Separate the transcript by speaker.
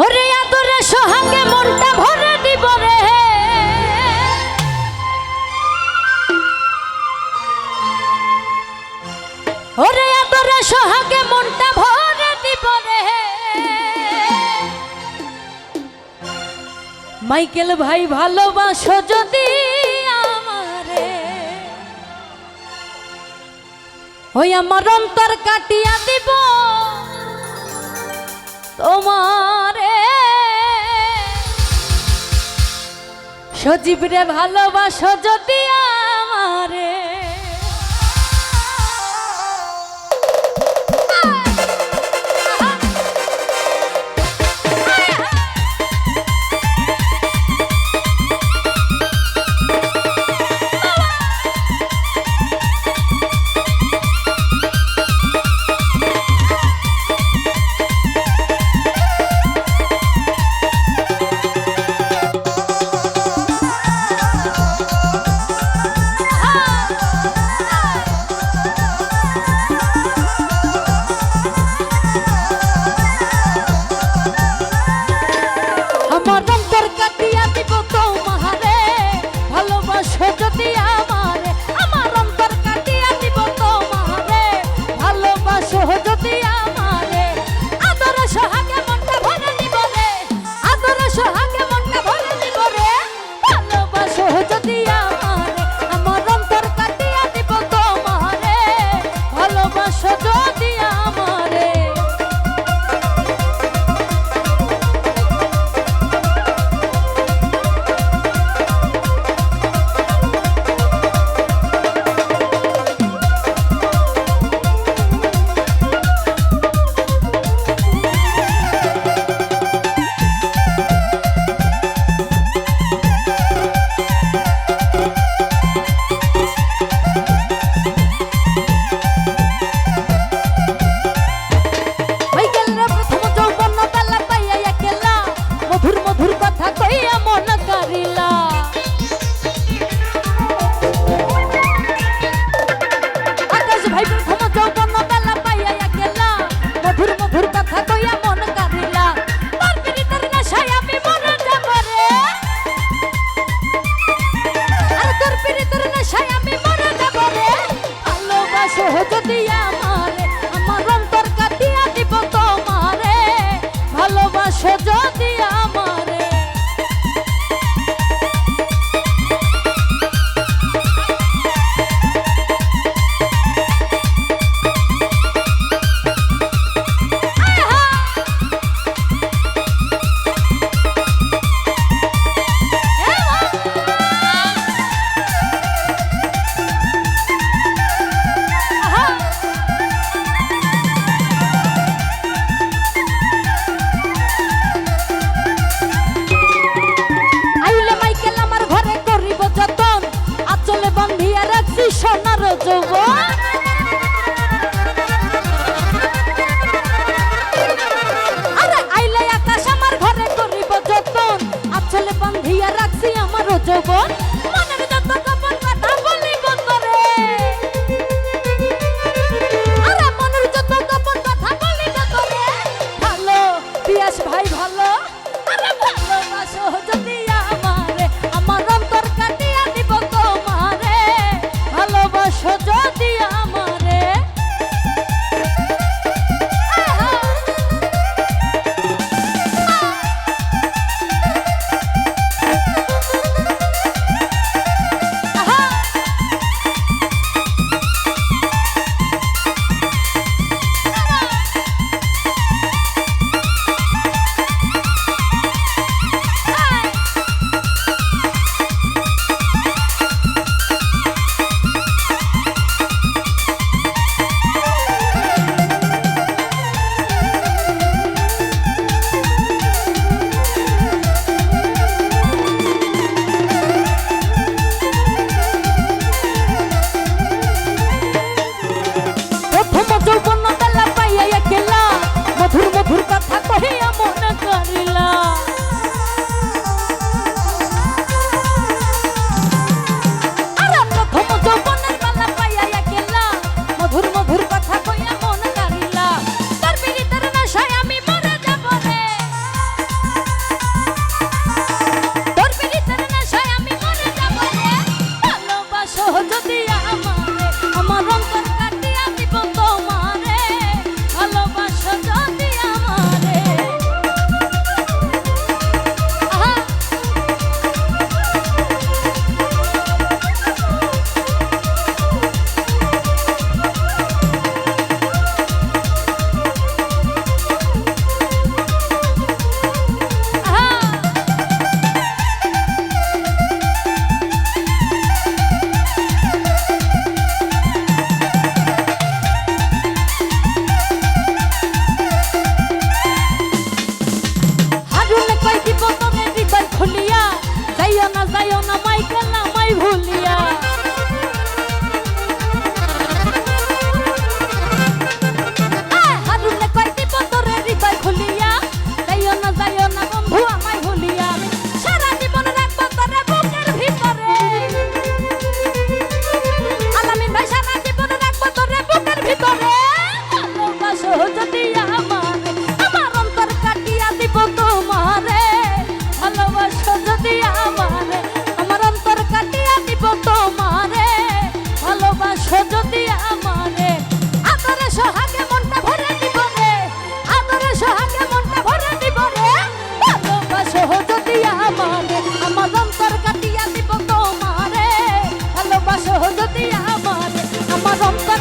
Speaker 1: ওরে আদরে সোহাগে মনটা ভরে দিব রে। ওরে আদরে সোহাগে মনটা ভরে দিব রে। মাইকেল ভাই, ভালোবাসো যদি আমারে। ওই আমার অন্তর কাটিয়া সজীব রে ভালোবাসো যদি আর ঘুরমো ঘুরমো যৌবন মনের যত কপল কথা বলি বন্ধরে। আরে মনের যত কপল কথা বলি বন্ধরে। ভালো পিয়াস ভাই, ভালো। আরে ভালোবাসো 가슴